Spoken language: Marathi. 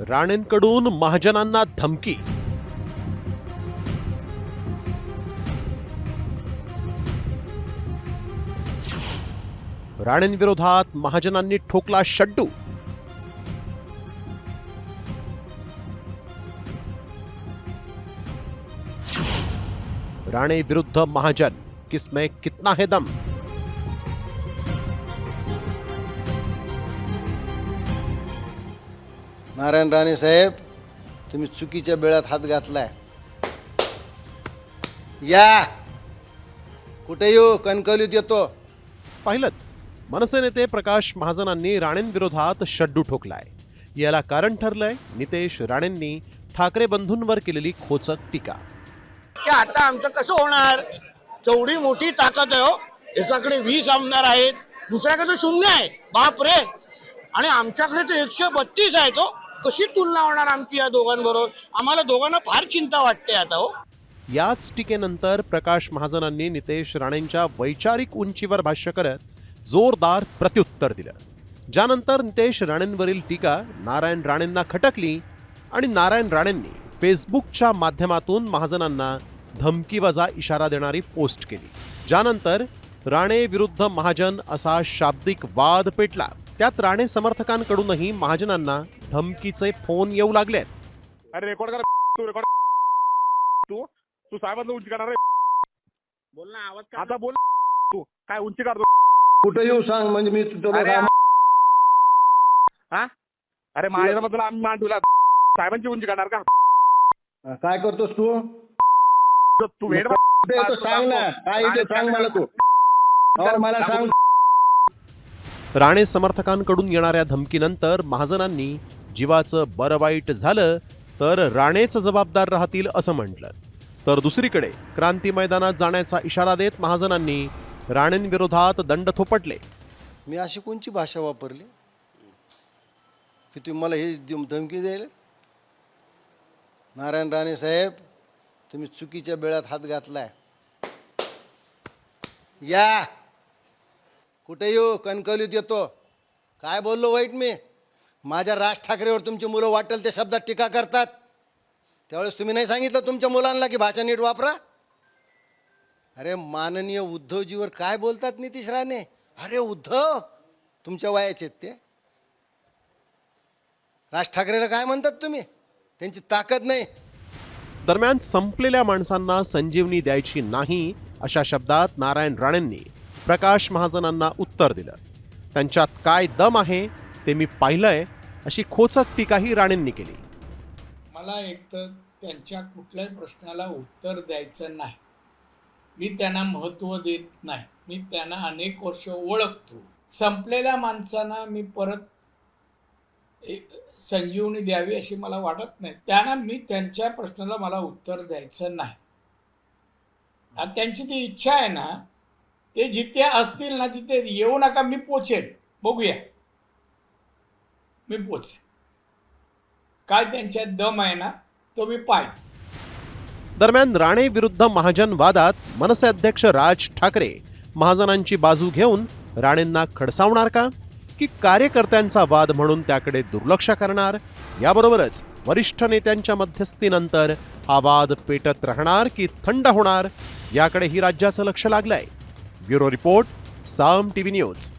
राणेंकडून महाजनांना धमकी. राणेंविरोधात महाजनांनी ठोकला शड्डू. राणे विरुद्ध महाजन किसमें कितना है दम. नारायण राणे साहेब तुम्ही चुकीच्या बेळात हात घातलाय. या! कुठे येऊ? कणकवलीत येतो. पाहिलं मनसे नेते प्रकाश महाजनांनी राणेंविरोधात शड्डू ठोकलाय. याला कारण ठरलंय नितेश राणेंनी ठाकरे बंधूंवर केलेली खोचक टीका. की आता आमचं कसं होणार? तेवढी मोठी ताकद आहे हो एकाकडे वीस आमदार आहेत. दुसऱ्याकडे शून्य आहे. बाप रे आणि आमच्याकडे तर एकशे बत्तीस आहेत हो. कशी तुलना होणार आमची या दोघांबरोबर? आम्हाला दोघांना फार चिंता वाटते आता हो. याच टीकेनंतर प्रकाश महाजनांनी नितेश राणेंच्या वैचारिक उंचीवर भाष्य करत जोरदार प्रत्युत्तर दिलं. ज्यानंतर नितेश राणेंवरील टीका नारायण राणेंना खटकली आणि नारायण राणेंनी फेसबुकच्या माध्यमातून महाजनांना धमकीवजा इशारा देणारी पोस्ट केली. ज्यानंतर राणे विरुद्ध महाजन असा शाब्दिक वाद पेटला. त्यात राणे समर्थकांकडूनही महाजनांना धमकीचे फोन येऊ लागलेत. अरे रेकॉर्ड कर तू रेकॉर्ड तू तू साहेबांना उंची काढणार रे बोल ना आवाज आता बोल तू काय उंची काढतो? कुठं येऊ सांग म्हणजे मी हा? अरे माझ्याबद्दल आम्ही मान तुला साहेबांची उंची काढणार का? काय करतोस तू? तू- तू वेड कुठे येतो सांग ना. काय सांग मला तू. मला सांग. राणे समर्थकांकडून येणाऱ्या धमकीनंतर महाजनांनी जीवाचं बरं वाईट झालं तर राणेच जबाबदार राहतील असं म्हटलं. तर दुसरीकडे क्रांती मैदानात जाण्याचा इशारा देत महाजनांनी राणेंविरोधात दंड थोपटले. मी अशी कोणची भाषा वापरली? की तुम्ही मला हे धमकी द्यायला नारायण राणे साहेब तुम्ही चुकीच्या बेळात हात घातलाय. या! कुठे येऊ हो, कणकवलीत येतो. काय बोललो वाईट मी? माझ्या राज ठाकरेवर तुमची मुलं वाटेल ते शब्दात टीका करतात. त्यावेळेस तुम्ही नाही सांगितलं तुमच्या मुलांना की भाषा नीट वापरा? अरे माननीय उद्धवजीवर काय बोलतात नितीश राणे? अरे उद्धव तुमच्या वयाचे आहेत ते. राज ठाकरेला काय म्हणतात तुम्ही? त्यांची ताकद नाही. दरम्यान संपलेल्या माणसांना संजीवनी द्यायची नाही अशा शब्दात नारायण राणेंनी प्रकाश महाजनांना उत्तर दिलं. त्यांच्यात काय दम आहे ते मी पाहिलंय अशी खोचक टीकाही राणेंनी केली. मला एक तर त्यांच्या कुठल्याही प्रश्नाला उत्तर द्यायचं नाही. मी त्यांना महत्त्व देत नाही. मी त्यांना अनेक वर्ष ओळखतो. संपलेल्या माणसांना मी परत एक संजीवनी द्यावी अशी मला वाटत नाही. त्यांना मी त्यांच्या प्रश्नाला मला उत्तर द्यायचं नाही. त्यांची ती इच्छा आहे ना ते जिथे असतील ना तिथे येऊ नका मी पोचेन. बघूया. मी पोचेन. काय त्यांच्यात दम आहे ना तो मी पाहिजे दरम्यान राणे विरुद्ध महाजन वादात मनसे अध्यक्ष राज ठाकरे महाजनांची बाजू घेऊन राणेंना खडसावणार का? की कार्यकर्त्यांचा वाद म्हणून त्याकडे दुर्लक्ष करणार? याबरोबरच वरिष्ठ नेत्यांच्या मध्यस्थीनंतर हा वाद पेटत राहणार की थंड होणार? याकडेही राज्याचं लक्ष लागलंय. Bureau Report, Psalm TV News.